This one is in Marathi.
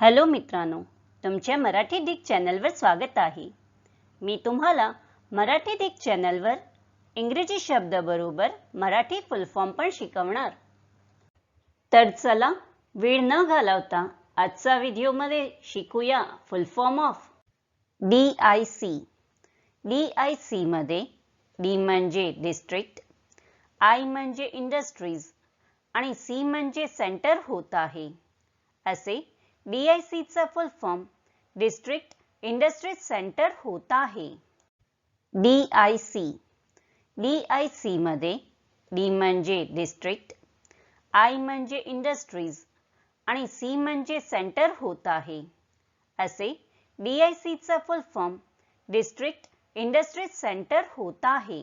हॅलो मित्रांनो तुमच्या मराठी डिक चॅनलवर स्वागत आहे. मी तुम्हाला मराठी डिक चॅनलवर इंग्रजी शब्दाबरोबर मराठी फुल फॉर्म पण शिकवणार. तर चला वेळ न घालवता आजचा व्हिडिओमध्ये शिकूया full form of D I C D I सीमध्ये डी म्हणजे डिस्ट्रिक्ट आय म्हणजे इंडस्ट्रीज आणि सी म्हणजे सेंटर होत आहे. असे डी आय सीचा full form district industries centre होत आहे डी आय सी डी म्हणजे डिस्ट्रिक्ट आय म्हणजे इंडस्ट्रीज़ आणि सी म्हणजे सेंटर होत आहे असे D full form district industries centre होत आहे